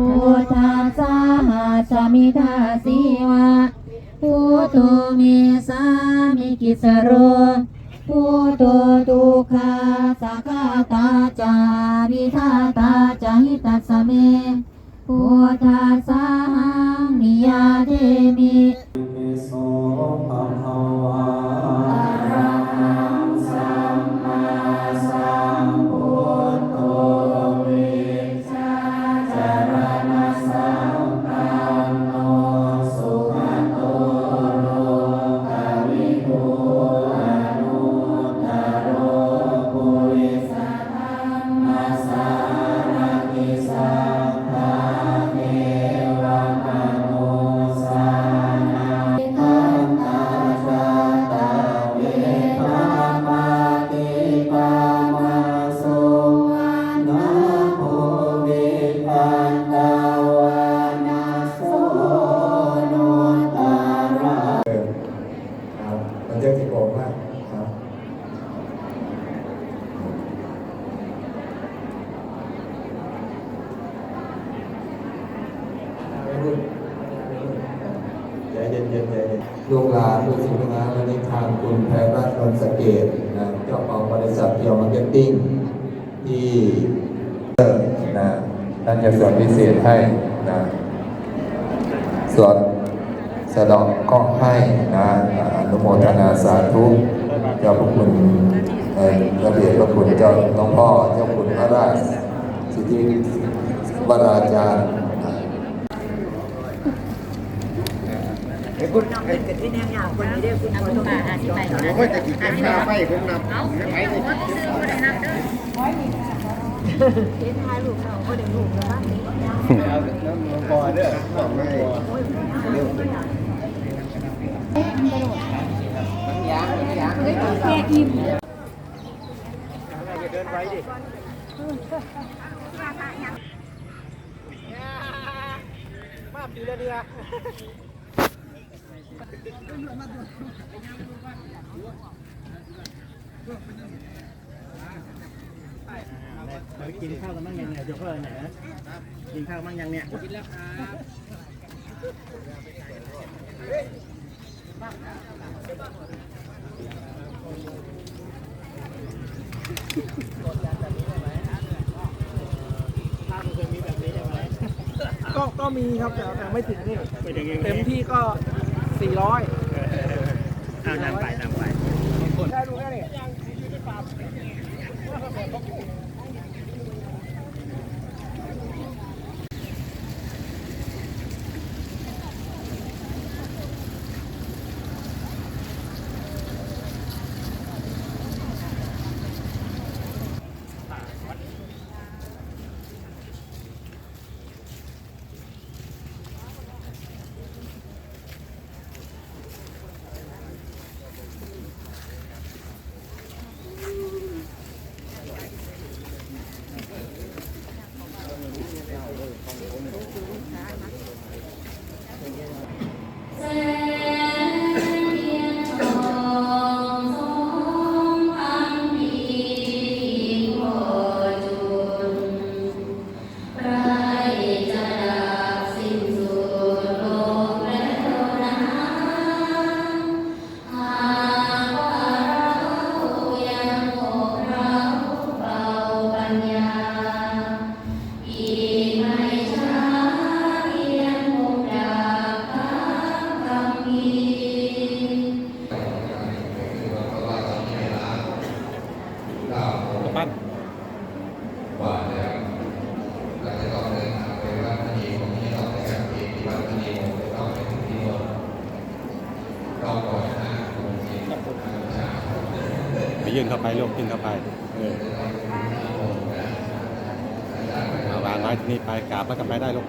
พุทธัสสะหัสมิทาสีวะพุทโธเมสามิกิสโรพุทโธทุคาสักาตาจาวิทาตาจาหิตัสเมพุทธัสสะหังมิยาเทมิ ใจเย็นๆใจเย็นลูกหลานลูกศิษย์ลูกหาวันนี้ทางคุณแพรรัตน์นนสเกตนะเจ้าของบริษัทเทียวมาร์เก็ตติ้งที่เออนะท่านจะสอนพิเศษให้นะสอนสะดอกก็ให้นะอนุโมทนาสาธุเจ้าพระคุณเอ่อพระเดชพระคุณเจ้าหลวงพ่อเจ้าคุณพระราชสิทธิวราจารย์ คุณเอาเงินกันที่แนวหนาคนนี้ได้คุณเอาตัวมาหาที่ไปนะก็จะกินแกงปลาไฟผมนำเอาไปเลยซื้อคนได้นับเด้อเห็นทายลูกเราก็ได้ลูกแล้วบ้างก่อนเด้อบอกไม่แค่อิ่มเดินไว้ดิมาปีละเดือ กินข้าวกันบ้างยังเนี่ยเดี๋ยวเพื่อนไหนนะกินข้าวบ้างยังเนี่ยกินแล้วครับก็ก็มีครับแต่แต่ไม่ถึงนี่เต็มที่ก็ 400เอานำไปนำไปได้ดูแค่นี้ ยื่นเข้าไปลูกยื่นเข้าไปเออวางไว้ที่นี่ไปกราบแล้วกลับไปได้ลูก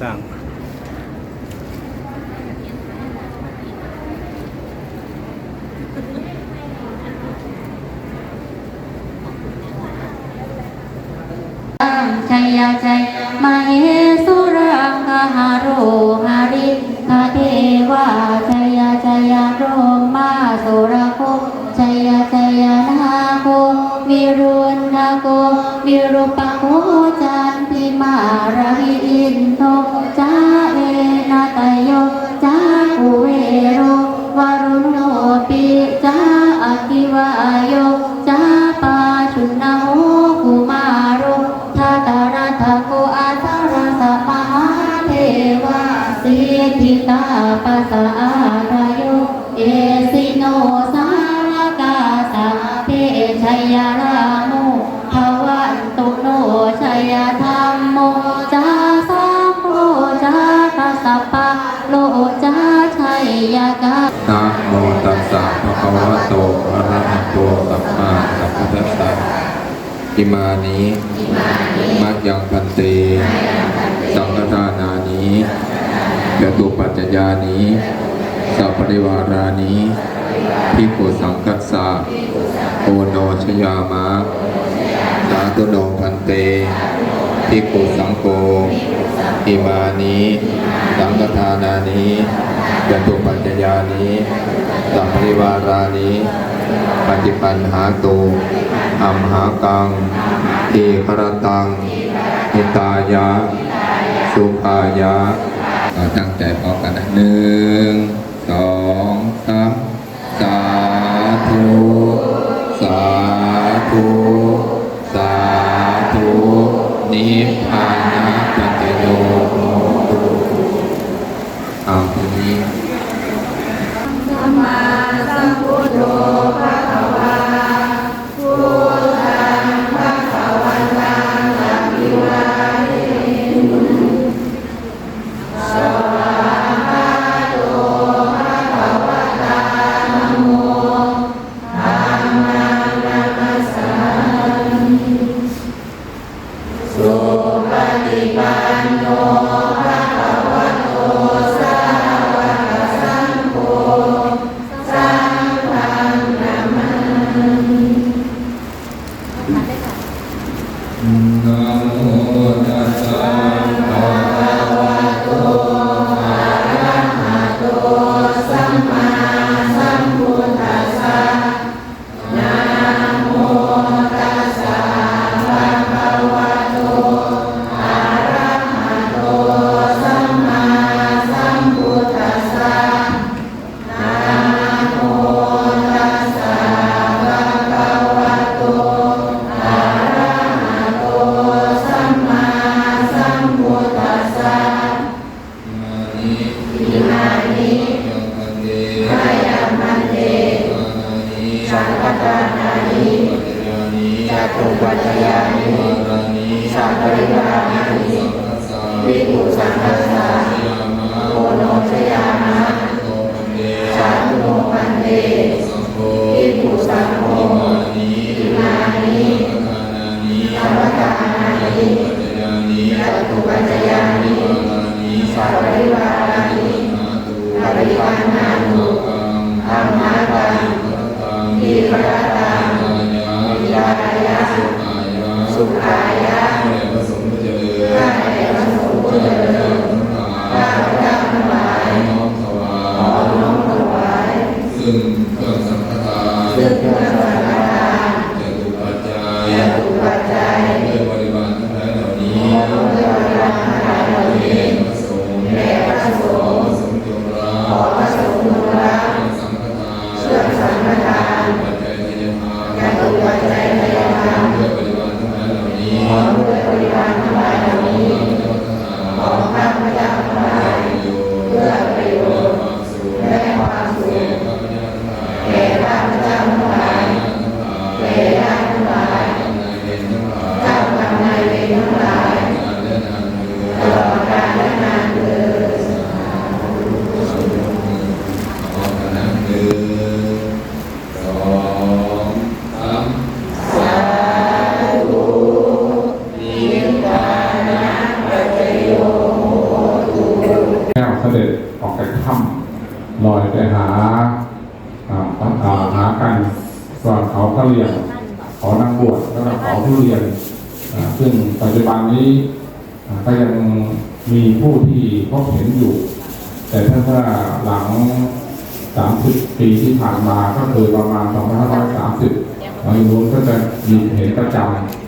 สร้างชัยยาชัยมเห อิมานิมัจยังพันเต สังฆทานานิจตุปัจจยานิสัพปริวารานิภิกสังคัสสะโอโนชยามะสาตุโนพันเตภิกสังโฆ อิมานิสังฆทานานิจตุปัจจยานิสัพปริวารานิปฏิปันหาตุอัมหากังทีครตังหิตายะ สุภายะตั้งใจพร้อมกันนะหนึ่งสองสามสาธุสาธุสาธุนิพพาน สังฆทานานิจัตุปัจจานิสัพริวานิวิปุสังฆสาโอโนชยามะสาธุโมปันเตวิปุสังโฆอิมานิธรรมกานานิจัตุปัจจานิสัพริวานิปริปันานุธรรมะตัง มีพระตามยายะสุขายะสุขายะ ก็ยังมีผู้ที่พบเห็นอยู่ แต่ถ้าว่าหลังสามสิบปีที่ผ่านมาก็คือประมาณสอง2530ทามสิงนู้นก็จะมีเห็นประจำ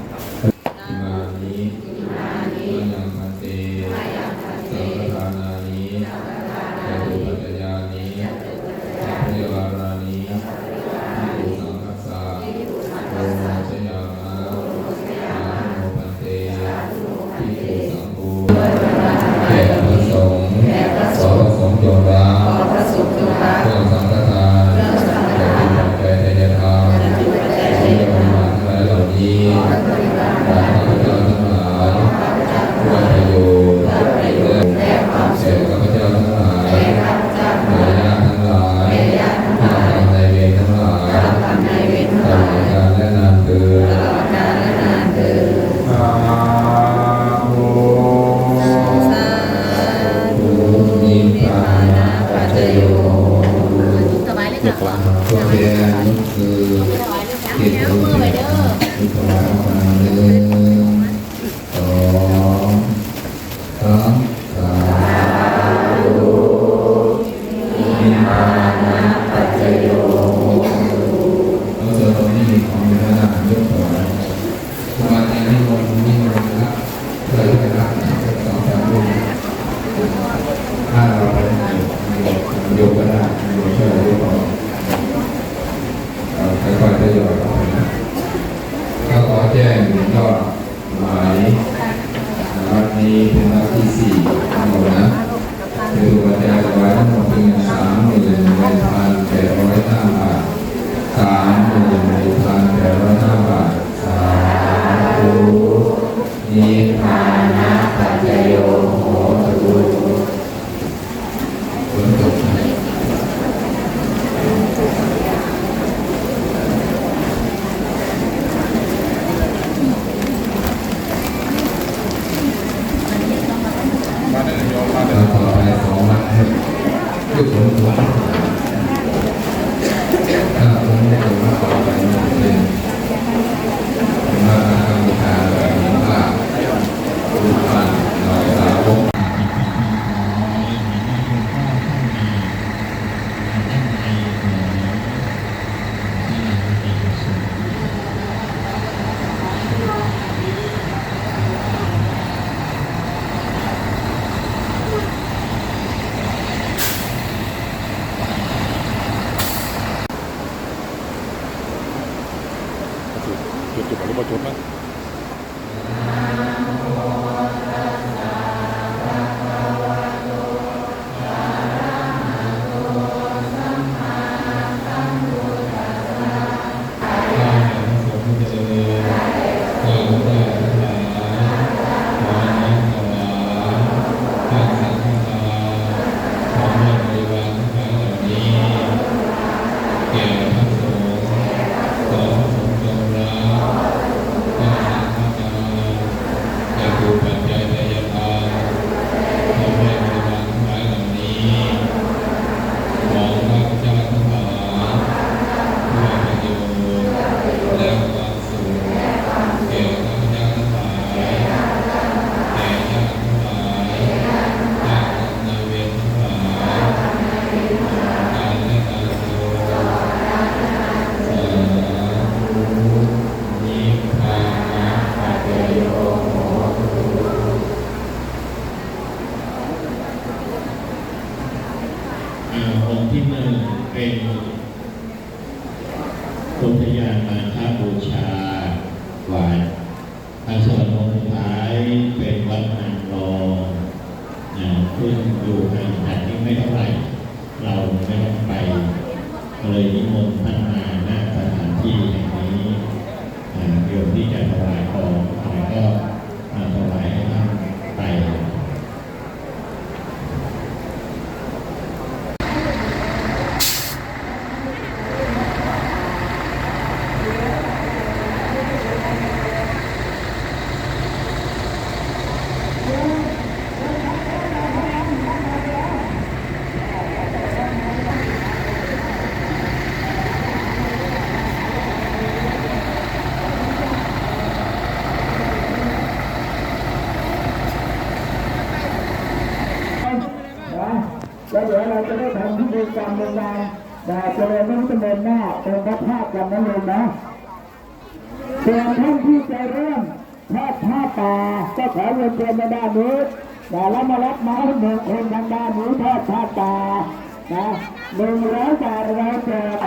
เลยนิมนต์ท่านมาณสถานที่แห่งนี้อ่าโยมที่จะถวายของอะไรก็มาถวายให้ท่านไป แล้วเดี๋ยวเราจะได้ทำพิธีกรรมในงานแต่เจริญไม่ต้องเดินหน้าเป็นพระธาตุกันนั่นเองนะส่วนท่านที่จะเริ่มทอดผ้าป่าก็ขอเรียนเชิญมาด้านนี้แต่แล้วมารับไม้หนึ่งคนทางด้านนี้ทอดผ้าป่านะหนึ่งร้อยบาทเราแจก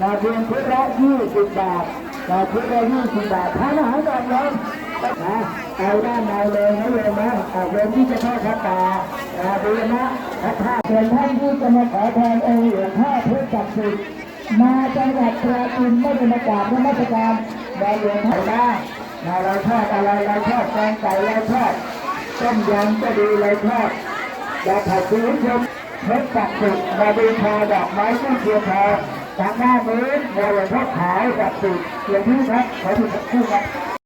นะเพียงชุดละยี่สิบบาทนะชุดละยี่สิบบาททานอาหารก่อนเลย นะเอาด้านในเลยนะโยมนะโยมที่จะทอดผ้าป่านะดูนะพระธาตุส่วนท่านที่จะมาขอแทนองค์หลวงพ่อเพื่อจักดิ์สิทธิ์มาจังหวัดปราจีนไม่ได้มากราบนมัสการแด่หลวงพ่อได้นะเราทอดอะไรเราทอดแกงไก่เราทอดต้มยำก็ดีเราทอดอยากถ่ายชีวิตชมเพชรจักดิ์สิทธิ์มาดูชาดอกไม้ที่เชียร์ทองทางหน้ามือหลวงพ่อขาวจักดิ์สิทธิ์หลวงพี่ครับขอถูกคู่ครับ